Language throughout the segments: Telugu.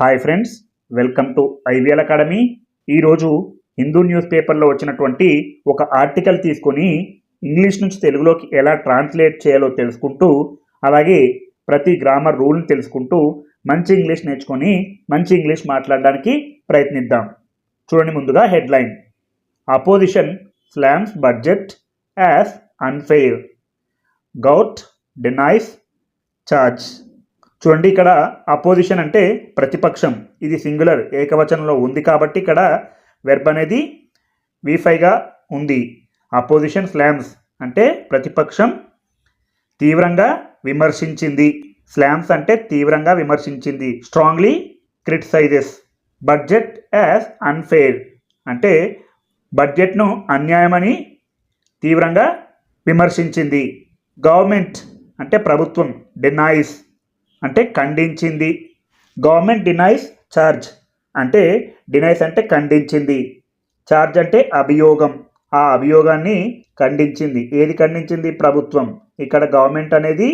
Hi friends welcome to IVL academy. ఈరోజు హిందూ న్యూస్ పేపర్లో వచ్చినటువంటి ఒక ఆర్టికల్ తీసుకొని ఇంగ్లీష్ నుంచి తెలుగులోకి ఎలా ట్రాన్స్లేట్ చేయాలో తెలుసుకుంటూ అలాగే ప్రతి గ్రామర్ రూల్ని తెలుసుకుంటూ మంచి ఇంగ్లీష్ నేర్చుకొని మంచి ఇంగ్లీష్ మాట్లాడడానికి ప్రయత్నిద్దాం. చూడండి ముందుగా headline. Opposition slams budget as unfair. Govt denies charge చూడండి ఇక్కడ అపోజిషన్ అంటే ప్రతిపక్షం. ఇది సింగులర్ ఏకవచనంలో ఉంది కాబట్టి ఇక్కడ వెర్బ్ అనేది వీఫైగా ఉంది. అపోజిషన్ స్లామ్స్ అంటే ప్రతిపక్షం తీవ్రంగా విమర్శించింది. స్లామ్స్ అంటే తీవ్రంగా విమర్శించింది. Strongly criticises budget as unfair అంటే బడ్జెట్ను అన్యాయమని తీవ్రంగా విమర్శించింది. గవర్నమెంట్ అంటే ప్రభుత్వం డినాయిస్ అంటే ఖండించింది. గవర్నమెంట్ డినైస్ ఛార్జ్ అంటే డినైస్ అంటే ఖండించింది. ఛార్జ్ అంటే అభియోగం. ఆ అభియోగాన్ని ఖండించింది. ఏది ఖండించింది? ప్రభుత్వం. ఇక్కడ గవర్నమెంట్ అనేది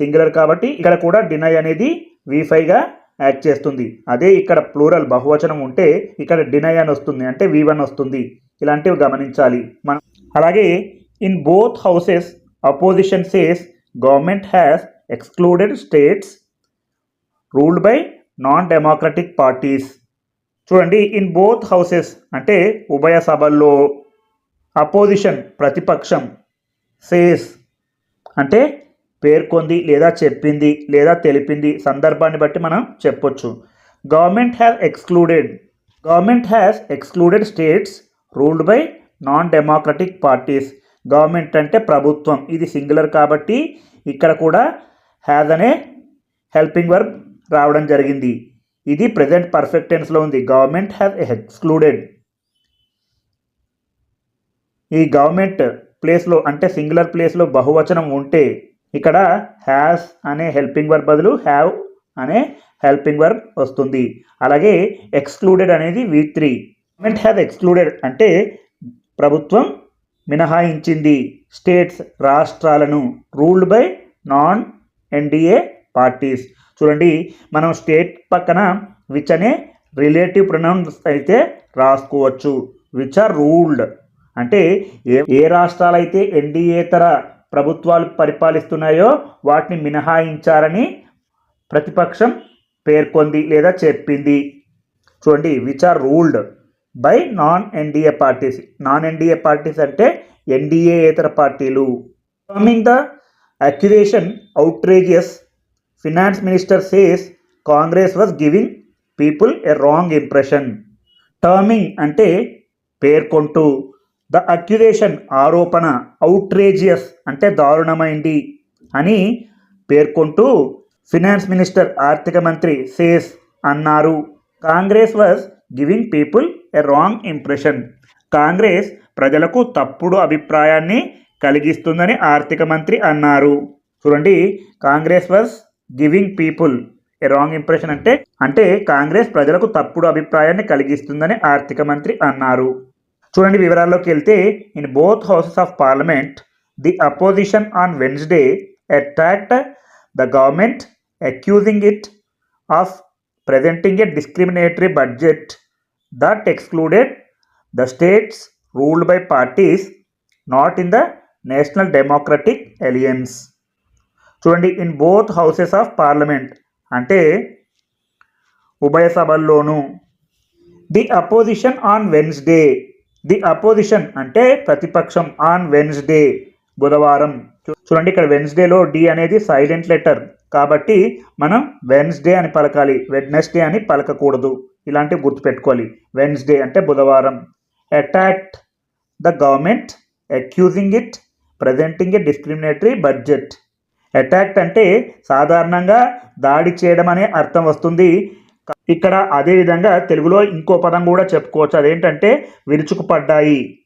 సింగులర్ కాబట్టి ఇక్కడ కూడా డినై అనేది వీఫైగా యాక్ట్ చేస్తుంది. అదే ఇక్కడ ప్లూరల్ బహువచనం ఉంటే ఇక్కడ డినై అని వస్తుంది. అంటే వి వన్ వస్తుంది. ఇలాంటివి గమనించాలి. మనం అలాగే in both houses opposition says government has excluded states ruled by non democratic parties చూడండి ఇన్ బోత్ హౌసెస్ అంటే ఉభయ సభల్లో అపోజిషన్ ప్రతిపక్షం సేస్ అంటే పేర్కొంది లేదా చెప్పింది లేదా తెలిపింది సందర్భాన్ని బట్టి మనం చెప్పొచ్చు. Government has excluded government has excluded states ruled by non democratic parties government అంటే ప్రభుత్వం ఇది సింగులర్ కాబట్టి ఇక్కడ కూడా హ్యాజ్ అనే హెల్పింగ్ వర్బ్ రావడం జరిగింది. ఇది ప్రజెంట్ పర్ఫెక్ట్ టెన్స్లో ఉంది. గవర్నమెంట్ హ్యావ్ ఎక్స్క్లూడెడ్ ఈ గవర్నమెంట్ ప్లేస్లో అంటే సింగులర్ ప్లేస్లో బహువచనం ఉంటే ఇక్కడ హ్యాస్ అనే హెల్పింగ్ వర్బ్ బదులు హ్యావ్ అనే హెల్పింగ్ వర్బ్ వస్తుంది. అలాగే ఎక్స్క్లూడెడ్ అనేది V three government has excluded అంటే ప్రభుత్వం మినహాయించింది. స్టేట్స్ రాష్ట్రాలను ruled by non NDA parties చూడండి మనం స్టేట్ పక్కన విచ్ అనే రిలేటివ్ ప్రొనౌన్స్ అయితే రాసుకోవచ్చు. విచ్ ఆర్ రూల్డ్ అంటే ఏ ఏ రాష్ట్రాలైతే ఎన్డీఏతర ప్రభుత్వాలు పరిపాలిస్తున్నాయో వాటిని మినహాయించారని ప్రతిపక్షం పేర్కొంది లేదా చెప్పింది. చూడండి which are ruled by non NDA parties non NDA parties అంటే ఎన్డీఏతర పార్టీలు. Coming the accusation outrageous finance minister says Congress was giving people a wrong impression terming అంటే పేర్కొంటూ. ద అక్యురేషన్ ఆరోపణ అవుట్రేజియస్ అంటే దారుణమైంది అని పేర్కొంటూ ఫినాన్స్ మినిస్టర్ ఆర్థిక మంత్రి సేస్ అన్నారు. Congress was giving people a wrong impression Congress ప్రజలకు తప్పుడు అభిప్రాయాన్ని కలిగిస్తుందని ఆర్థిక మంత్రి అన్నారు. చూడండి Congress was giving people a wrong impression అంటే అంటే కాంగ్రెస్ ప్రజలకు తప్పుడు అభిప్రాయాన్ని కలిగిస్తుందని ఆర్థిక మంత్రి అన్నారు. చూడండి వివరాల్లోకి వెళ్తే in both houses of parliament the opposition on Wednesday attacked the government accusing it of presenting a discriminatory budget that excluded the states ruled by parties not in the national democratic alliance చూడండి in both houses of parliament అంటే ఉభయ సభల్లోనూ the opposition on Wednesday the opposition అంటే ప్రతిపక్షం ఆన్ వెన్స్డే బుధవారం. చూడండి ఇక్కడ వెన్స్డేలో డి అనేది సైలెంట్ లెటర్ కాబట్టి మనం వెన్స్డే అని పలకాలి వెడ్నెస్డే అని పలకకూడదు ఇలాంటివి గుర్తుపెట్టుకోవాలి వెన్స్డే అంటే బుధవారం. Attacked the government accusing it presenting a discriminatory budget attacked అంటే సాధారణంగా దాడి చేయడం అనే అర్థం వస్తుంది. ఇక్కడ అదే విధంగా తెలుగులో ఇంకో పదం కూడా చెప్పుకోవచ్చు. అదేంటంటే విరుచుకుపడ్డాయి.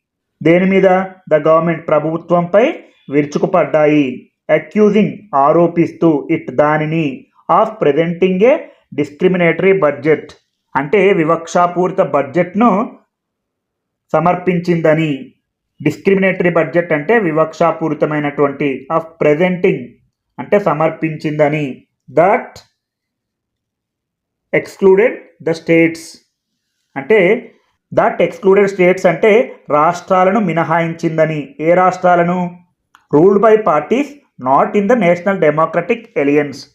దేని మీద? ద గవర్నమెంట్ ప్రభుత్వంపై విరుచుకుపడ్డాయి. అక్యూజింగ్ ఆరోపిస్తూ ఇట్ దానిని. Of presenting a discriminatory budget. అంటే వివక్షాపూరిత బడ్జెట్ను సమర్పించిందని. డిస్క్రిమినేటరీ బడ్జెట్ అంటే వివక్షాపూరితమైనటువంటి. ఆఫ్ ప్రెజెంటింగ్ అంటే సమర్పించిందని. దట్ ఎక్స్క్లూడెడ్ ద స్టేట్స్ అంటే దట్ ఎక్స్క్లూడెడ్ స్టేట్స్ అంటే రాష్ట్రాలను మినహాయించిందని. ఏ రాష్ట్రాలను? Ruled by parties not in the national democratic alliance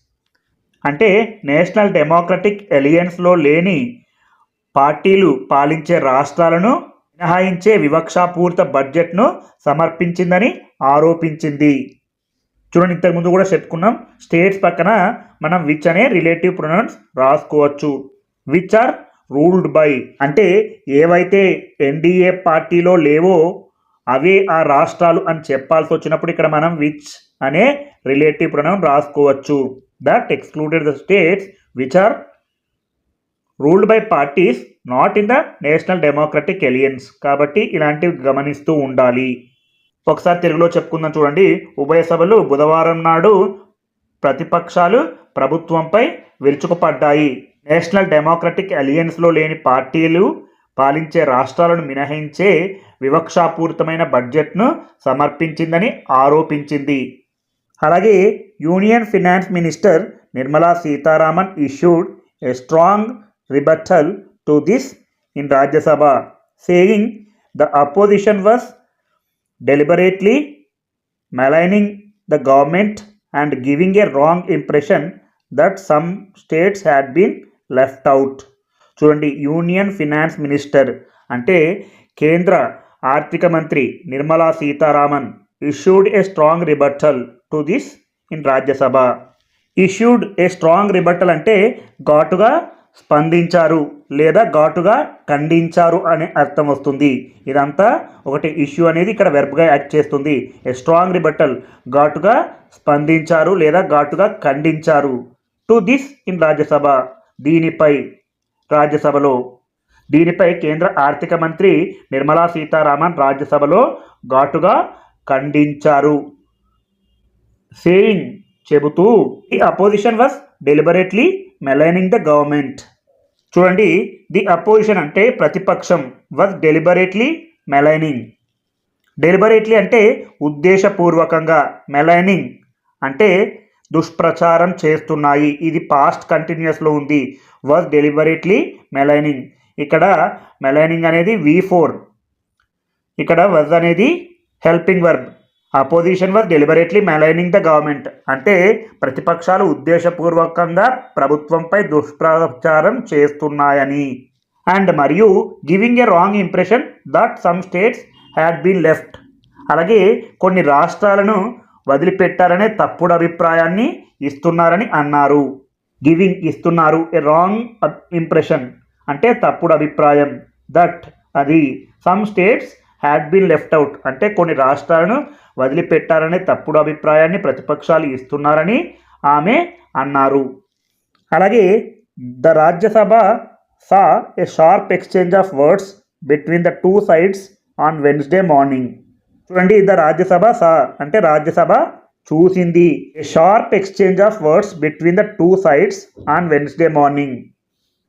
అంటే నేషనల్ డెమోక్రటిక్ ఎలియన్స్లో లేని పార్టీలు పాలించే రాష్ట్రాలను మినహాయించే వివక్షాపూరిత బడ్జెట్ను సమర్పించిందని ఆరోపించింది. చూడండి ఇంతకు ముందు కూడా చెప్పుకున్నాం. స్టేట్స్ పక్కన మనం విచ్ అనే రిలేటివ్ ప్రొనౌన్స్ రాసుకోవచ్చు. విచ్ ఆర్ రూల్డ్ బై అంటే ఏవైతే ఎన్డీఏ పార్టీలో లేవో అవే ఆ రాష్ట్రాలు అని చెప్పాల్సి వచ్చినప్పుడు ఇక్కడ మనం విచ్ అనే రిలేటివ్ ప్రొనౌన్ రాసుకోవచ్చు. That excluded the states which are ruled by parties not in the national democratic alliance కాబట్టి ఇలాంటివి గమనిస్తూ ఉండాలి. ఒకసారి తెలుగులో చెప్పుకుందాం చూడండి. ఉభయ సభలు బుధవారం నాడు ప్రతిపక్షాలు ప్రభుత్వంపై విరుచుకుపడ్డాయి. నేషనల్ డెమోక్రటిక్ అలియన్స్లో లేని పార్టీలు పాలించే రాష్ట్రాలను మినహాయించే వివక్షాపూరితమైన బడ్జెట్ను సమర్పించిందని ఆరోపించింది. అలాగే union finance minister Nirmala Sitharaman issued a strong rebuttal to this in Rajya Sabha saying the opposition was deliberately maligning the government and giving a wrong impression that some states had been left out చూడండి యూనియన్ ఫినాన్స్ మినిస్టర్ అంటే కేంద్ర ఆర్థిక మంత్రి Nirmala Sitharaman issued a strong rebuttal to this in Rajya Sabha issued a strong rebuttal అంటే ఘాటుగా స్పందించారు లేదా ఘాటుగా ఖండించారు అనే అర్థం వస్తుంది. ఇదంతా ఒకటి ఇష్యూ అనేది ఇక్కడ వెర్బ్గా యాక్ట్ చేస్తుంది. ఏ స్ట్రాంగ్ రిబట్టల్ ఘాటుగా స్పందించారు లేదా ఘాటుగా ఖండించారు. To this in Rajya Sabha. దీనిపై రాజ్యసభలో దీనిపై కేంద్ర ఆర్థిక మంత్రి నిర్మలా సీతారామన్ రాజ్యసభలో ఘాటుగా ఖండించారు. సేయింగ్ చెబుతూ the opposition was deliberately maligning the government చూడండి ది అపోజిషన్ అంటే ప్రతిపక్షం వాజ్ డెలిబరేట్లీ మెలైనింగ్ డెలిబరేట్లీ అంటే ఉద్దేశపూర్వకంగా మెలైనింగ్ అంటే దుష్ప్రచారం చేస్తున్నాయి. ఇది పాస్ట్ కంటిన్యూస్లో ఉంది. వాజ్ డెలిబరేట్లీ మెలైనింగ్ ఇక్కడ మెలైనింగ్ అనేది వి ఫోర్ ఇక్కడ వజ్ అనేది helping verb opposition was deliberately maligning the government అంటే ప్రతిపక్షాలు ఉద్దేశపూర్వకంగా ప్రభుత్వంపై దుష్ప్రచారం చేస్తున్నాయని. అండ్ మరియు giving a wrong impression that some states had been left అలాగే కొన్ని రాష్ట్రాలను వదిలిపెట్టారనే తప్పుడు అభిప్రాయాన్ని ఇస్తున్నారని అన్నారు. గివింగ్ ఇస్తున్నారు ఏ రాంగ్ ఇంప్రెషన్ అంటే తప్పుడు అభిప్రాయం. దట్ అది. Some states had been left out అంటే కొన్ని రాష్ట్రాలను వదిలిపెట్టారనే తప్పుడు అభిప్రాయాన్ని ప్రతిపక్షాలు ఇస్తున్నారని ఆమె అన్నారు. అలాగే the Rajya Sabha saw a sharp exchange of words between the two sides on Wednesday morning చూడండి ద రాజ్యసభ సా అంటే రాజ్యసభ చూసింది. A sharp exchange of words between the two sides on Wednesday morning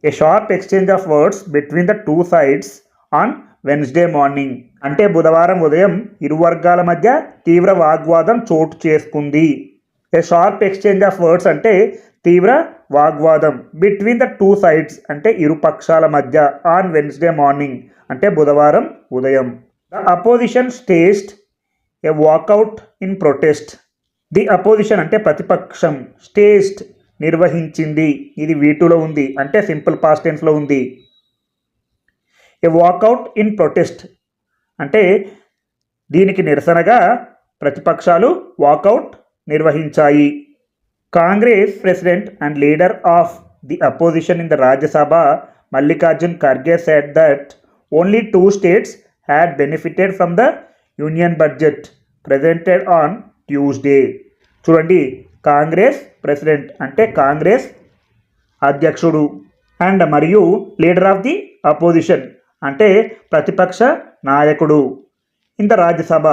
a sharp exchange of words between the two sides on Wednesday morning. అంటే బుధవారం ఉదయం ఇరు వర్గాల మధ్య తీవ్ర వాగ్వాదం చోటు చేసుకుంది. A sharp exchange of words అంటే తీవ్ర వాగ్వాదం. బిట్వీన్ ద టూ సైడ్స్ అంటే ఇరు పక్షాల మధ్య ఆన్ వెన్స్డే మార్నింగ్ అంటే బుధవారం ఉదయం. The opposition staged a walkout in protest. The opposition అంటే ప్రతిపక్షం స్టేస్ట్ నిర్వహించింది. ఇది వీటిలో ఉంది అంటే సింపుల్ పాస్టెన్స్లో ఉంది. A walkout in protest. అంటే దీనికి నిరసనగా ప్రతిపక్షాలు walkout నిర్వహించాయి. Congress president and leader of the opposition in the Rajya Sabha Mallikarjun Kharge said that only two states had benefited from the union budget presented on Tuesday చూడండి కాంగ్రెస్ ప్రెసిడెంట్ అంటే కాంగ్రెస్ అధ్యక్షుడు అండ్ మరియు లీడర్ ఆఫ్ ది అపోజిషన్. అంటే ప్రతిపక్ష నాయకుడు. ఇంత రాజ్యసభ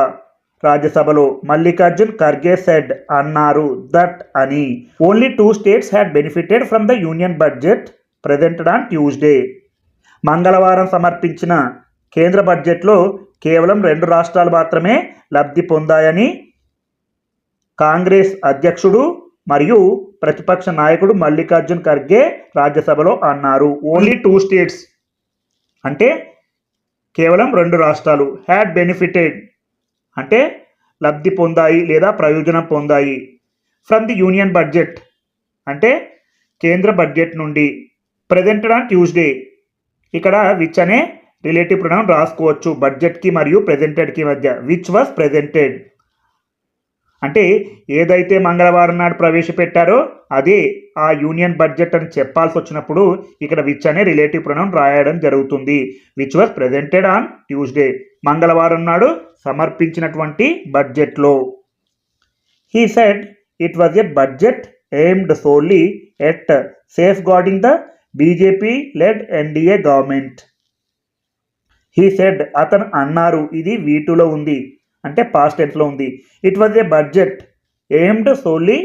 రాజ్యసభలో మల్లికార్జున్ ఖర్గే సెడ్ అన్నారు దట్ అని. Only two states had benefited from the union budget presented on Tuesday మంగళవారం సమర్పించిన కేంద్ర బడ్జెట్లో కేవలం రెండు రాష్ట్రాలు మాత్రమే లబ్ధి పొందాయని కాంగ్రెస్ అధ్యక్షుడు మరియు ప్రతిపక్ష నాయకుడు మల్లికార్జున్ ఖర్గే రాజ్యసభలో అన్నారు. ఓన్లీ టూ స్టేట్స్ అంటే కేవలం రెండు రాష్ట్రాలు హ్యాడ్ బెనిఫిటెడ్ అంటే లబ్ధి పొందాయి లేదా ప్రయోజనం పొందాయి. ఫ్రమ్ ది యూనియన్ బడ్జెట్ అంటే కేంద్ర బడ్జెట్ నుండి. ప్రజెంటెడ్ ఆన్ ట్యూస్డే ఇక్కడ విచ్ అనే రిలేటివ్ ప్రొనౌన్ రాసుకోవచ్చు. బడ్జెట్కి మరియు ప్రెజెంటెడ్కి మధ్య. విచ్ వాస్ ప్రెజెంటెడ్ అంటే ఏదైతే మంగళవారం నాడు ప్రవేశపెట్టారో అదే ఆ యూనియన్ బడ్జెట్ అని చెప్పాల్సి వచ్చినప్పుడు ఇక్కడ విచ్ అనే రిలేటివ్ ప్రొనౌన్ రాయడం జరుగుతుంది which was presented on Tuesday మంగళవారం నాడు సమర్పించినటువంటి బడ్జెట్లో. He said it was a budget aimed solely at safeguarding the BJP led NDA government he said అతను అన్నారు ఇది వీటిలో ఉంది. అంటే పాస్ట్ టెన్స్లో ఉంది? It was a budget aimed solely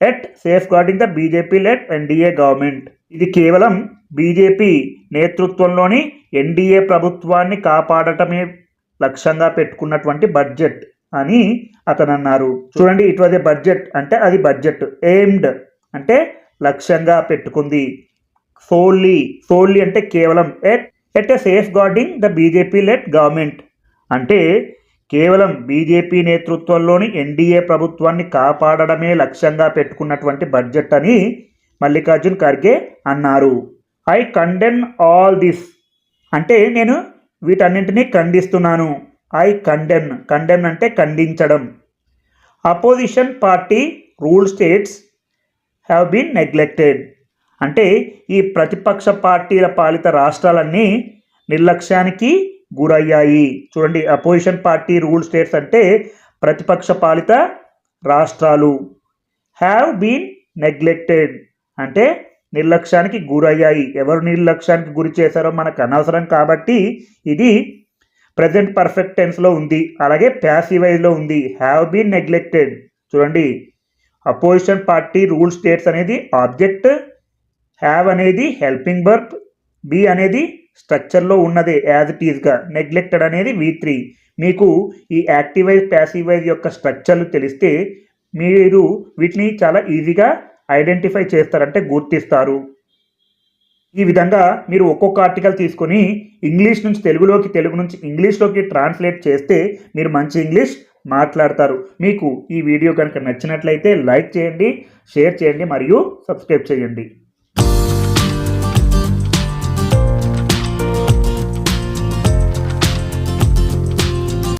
at safeguarding the BJP led NDA government ఇది కేవలం బీజేపీ నేతృత్వంలోని ఎన్డీఏ ప్రభుత్వాన్ని కాపాడటమే లక్ష్యంగా పెట్టుకున్నటువంటి బడ్జెట్ అని అతను అన్నారు చూడండి ఇట్ వాజ్ ఏ బడ్జెట్ అంటే అది బడ్జెట్ ఎయిమ్డ్ అంటే లక్ష్యంగా పెట్టుకుంది. సోల్లీ సోల్లీ అంటే కేవలం at at a safeguarding the BJP led government అంటే కేవలం బీజేపీ నేతృత్వంలోని ఎన్డీఏ ప్రభుత్వాన్ని కాపాడడమే లక్ష్యంగా పెట్టుకున్నటువంటి బడ్జెట్ అని మల్లికార్జున్ ఖర్గే అన్నారు. I condemn all this. అంటే నేను వీటన్నింటినీ ఖండిస్తున్నాను. ఐ కండెన్ కండెన్ అంటే ఖండించడం. Opposition party rule states have been neglected. అంటే ఈ ప్రతిపక్ష పార్టీల పాలిత రాష్ట్రాలన్నీ నిర్లక్ష్యానికి గురయ్యాయి. చూడండి అపోజిషన్ పార్టీ రూల్ స్టేట్స్ అంటే ప్రతిపక్ష పాలిత రాష్ట్రాలు హ్యావ్ బీన్ నెగ్లెక్టెడ్. అంటే నిర్లక్ష్యానికి గురయ్యాయి. ఎవరు నిర్లక్ష్యానికి గురి చేశారో మనకు అనవసరం కాబట్టి ఇది ప్రజెంట్ పర్ఫెక్ట్ టెన్స్లో ఉంది. అలాగే ప్యాసివైజ్లో ఉంది. Have been neglected. చూడండి అపోజిషన్ పార్టీ రూల్ స్టేట్స్ అనేది ఆబ్జెక్ట్. హ్యావ్ అనేది హెల్పింగ్ బర్త్ బి అనేది స్ట్రక్చర్లో ఉన్నదే యాజ్ ఇట్ ఈజ్గా నెగ్లెక్టెడ్ అనేది వి త్రీ మీకు ఈ యాక్టివైజ్ ప్యాసివైజ్ యొక్క స్ట్రక్చర్లు తెలిస్తే మీరు వీటిని చాలా ఈజీగా ఐడెంటిఫై చేస్తారంటే గుర్తిస్తారు. ఈ విధంగా మీరు ఒక్కొక్క ఆర్టికల్ తీసుకొని ఇంగ్లీష్ నుంచి తెలుగులోకి తెలుగు నుంచి ఇంగ్లీష్లోకి ట్రాన్స్లేట్ చేస్తే మీరు మంచి ఇంగ్లీష్ మాట్లాడతారు. మీకు ఈ వీడియో కనుక నచ్చినట్లయితే లైక్ చేయండి షేర్ చేయండి మరియు సబ్స్క్రైబ్ చేయండి.